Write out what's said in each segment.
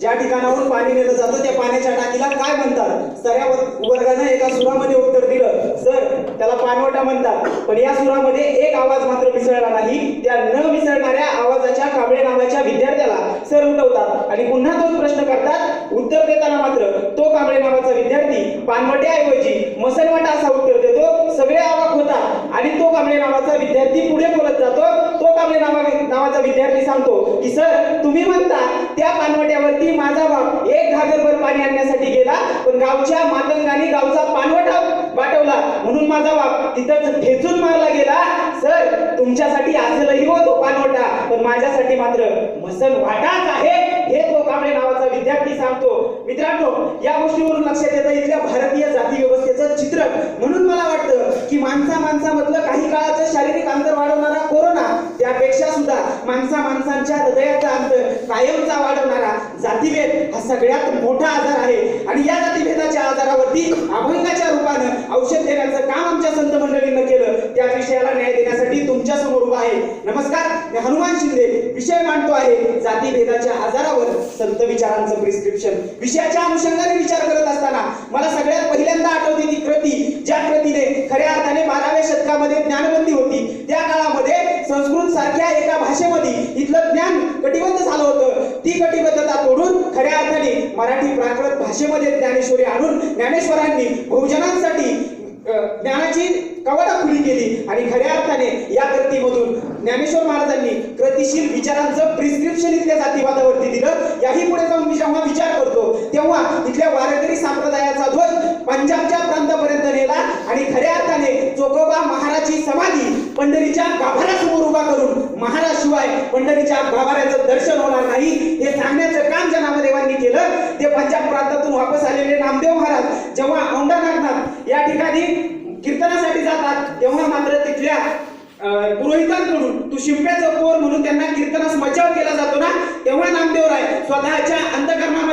ज्या ठिकाणाहून पाणी नेलं जातं त्या पाण्याच्या टाकीला काय म्हणतात? सगळ्या वर्गानं एका सुरामध्ये उत्तर दिलं. सर त्याला पाणवटा म्हणतात. पण या सुरामध्ये एक आवाज मात्र मिसळला नाही. त्या न मिसळणाऱ्या आवाजाच्या कांबळे नावाच्या विद्यार्थ्याला सर उठवतात आणि पुन्हा तोच प्रश्न करतात. उत्तर देताना मात्र तो कांबळे नावाचा विद्यार्थी पानवट्याऐवजी मसलवाटा असा उत्तर देतो. सगळे आवाक होतात आणि तो कांबळे नावाचा विद्यार्थी पुढे बोलत जातो. तो कांबळे नावा नावाचा विद्यार्थी सांगतो की सर तुम्ही म्हणता त्या पानवट्यावरती माझा बाप एक घागरभर पाणी आणण्यासाठी गेला पण गावच्या मातंगाने गावचा पानवटा वाटवला. म्हणून माझा बाप तिथं ठेचून मारला गेला. सर तुमच्यासाठी असेलही हो तो पानवटा पण माझ्यासाठी मात्र मसल वाटाच आहे. हे तो कांबळे नावाचा विद्यार्थी सांगतो. मित्रांनो या गोष्टीवरून लक्षात येतं इथल्या भारतीय जाती व्यवस्थेचं चित्र म्हणून मला वाटतं की माणसा माणसामधलं काही काळाचं शारीरिक अंतर वाढवणारा कोरोना माणसा माणसांच्या हृदयाचा अंतर कायमचा वाढवणारा जातीभेद हा सगळ्यात मोठा आजार आहे. आणि या जातीभेदाच्या आजारावरती अभंगाच्या रूपानं औषध देण्याचं काम आमच्या संत मंडळीनं केलं. त्या विषयाला न्याय देण्यासाठी तुमच्यासमोर उभा आहे. नमस्कार मी हनुमान शिंदे. विषय मांडतो आहे. जातीभेदाच्या आजारावर संत विचारांचं प्रिस्क्रिप्शन विषयाच्या अनुषंगाने विचार करत असताना मला सगळ्यात पहिल्यांदा आठवते ती कृती. ज्या कृतीने खऱ्या अर्थाने बाराव्या शतकामध्ये ज्ञानबंदी होती. त्या काळामध्ये संस्कृत सारख्या भाषेमध्ये इथलं ज्ञान कटिबद्ध झालं होतं. ती कटिबद्धता तोडून खऱ्या अर्थाने मराठी प्राकृत भाषेमध्ये ज्ञानेश्वरी आणून ज्ञानेश्वरांनी बहुजनांसाठी ज्ञानाची कवाडा खुली केली. आणि खऱ्या अर्थाने या कृतीमधून ज्ञानेश्वर महाराजांनी कृतिशील विचारांचं प्रिस्क्रिप्शन इथल्या जातीवादावरती दिलं. याही पुढे जाऊन मी जेव्हा विचार करतो तेव्हा इथल्या वारकरी संप्रदायाचा ध्वज पंजाबच्या प्रांतापर्यंत नेला. आणि खऱ्या अर्थाने चोकोबा महाराजची समाधी पंढरीच्या गाभाऱ्यासमोर उभा महाराज पंढरीच्या गाभाऱ्याचं दर्शन होणार नाही. हे सांगण्याचं काम ज्या नामदेवांनी केलं ते पंजाब प्रांतातून वापस आलेले नामदेव महाराज जेव्हा औंढा नागनाथ या ठिकाणी कीर्तनासाठी जातात तेव्हा मात्र तिथल्या पुरोहितांकडून तू शिंप्याचं पोर म्हणून त्यांना कीर्तनास मजाव केला जातो ना तेव्हा नामदेवराय स्वतःच्या अंतकरणामध्ये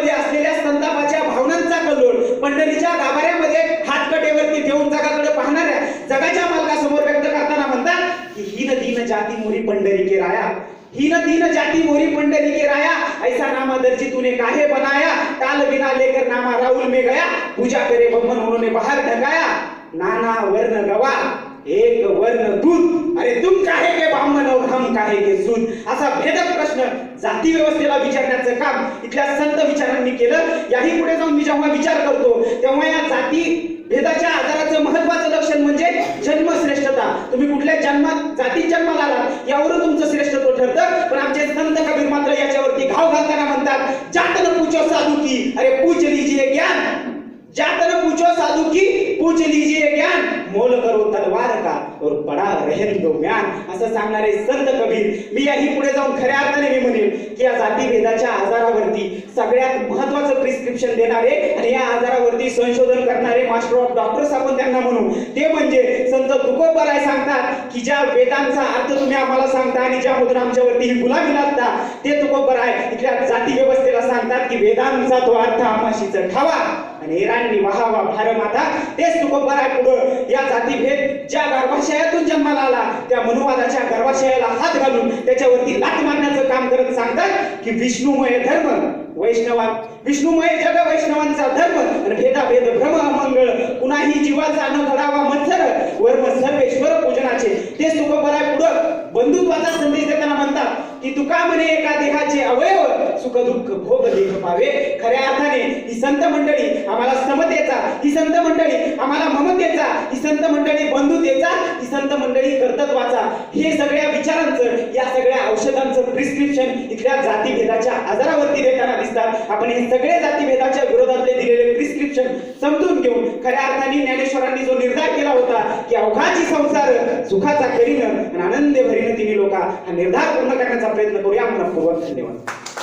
दीन जाती मोरी पंडरी के राया. हीन दीन जाती मोरी पंडरी के राया. ऐसा नामा दर्जी तूने काहे बनाया? काल बिना लेकर नामा राहुल में गया. पूजा करे बम्मन उन्होंने बाहर ढकाया नाना वर्ण गवा एक वर्ण दूध. अरे तुम काहे के ब्राह्मण और हम काहे के सूद असा भेदक प्रश्न जाती व्यवस्थेला विचारण्याचं काम इथल्या संत विचारांनी केलं. याही पुढे जाऊन मी जेव्हा विचार करतो तेव्हा या जाती जन्मात जाती जन्माला आला यावरून तुमचं श्रेष्ठत्व ठरतं. पण आमचे संत कबीर मात्र याच्यावरती घाव घालताना म्हणतात जातन पूजो साधू की. अरे पूछ लिजिये ज्ञान. जातन पूजो साधू की पूछ लीजिए ज्ञान. मोल करो और पडा रहेन दो म्यान असं सांगणारे संत कबीर. मी याही पुढे जाऊन खऱ्या अर्थाने मी म्हणेन की या जाती भेदाच्या आजारावरती सगळ्यात महत्वाचं प्रिस्क्रिप्शन देणारे आणि या आजारावरती संशोधन करणारे मास्टर ऑफ डॉक्टर्स आपण त्यांना म्हणू. ते म्हणजे संत तुकोबराय सांगतात की ज्या वेदांचा अर्थ तुम्ही आम्हाला सांगता आणि ज्या आमच्यावरती ही गुलामी लागता ते तुकोबराय इथल्या जाती व्यवस्थेला सांगतात की वेदांचा तो अर्थ आमाशीच ठावा आणि एरांनी वाहावा भारमाता तेच तुकोबराय पुढं या जातीभेद ज्या गर्भाशयातून जन्माला आला. त्या मनुवादाच्या गर्भाशयाला हात घालून त्याच्यावरती लात मारण्याचं काम करत सांगतात की विष्णुमय धर्म वैष्णवा विष्णुमय जग वैष्णवांचा धर्म आणि भेदाभेद भ्रम मंगळ. कुणाही जीवाचा न घडावा मत्सर वर्म सर्वेश्वर पूजनाचे. तेच तुकोबराय पुढं म्हणतात की तुका म्हणे एका देहाचे अवयव सुख दुःख भोग देह पावे. खऱ्या अर्थाने ही संत मंडळी आम्हाला समतेचा ही संत मंडळी आम्हाला ममतेचा ही संत मंडळी बंधुतेचा ही संत मंडळी कर्तत्वाचा. हे सगळ्या विचारांचं या सगळ्या औषधांचं प्रिस्क्रिप्शन इथल्या जातीभेदाच्या आजारावरती देताना दिसतात. आपण हे सगळे जातीभेदाच्या विरोधातले दिलेले प्रिस्क्रिप्शन समजून घेऊन खऱ्या अर्थाने ज्ञानेश्वरांनी जो निर्धार केला होता की अवघाची संसार सुखाचा करीन आणि आनंद भरीनं तिने लोका हा निर्धार पूर्ण करण्याचा प्रयत्न करूया. मनपूर्वक धन्यवाद.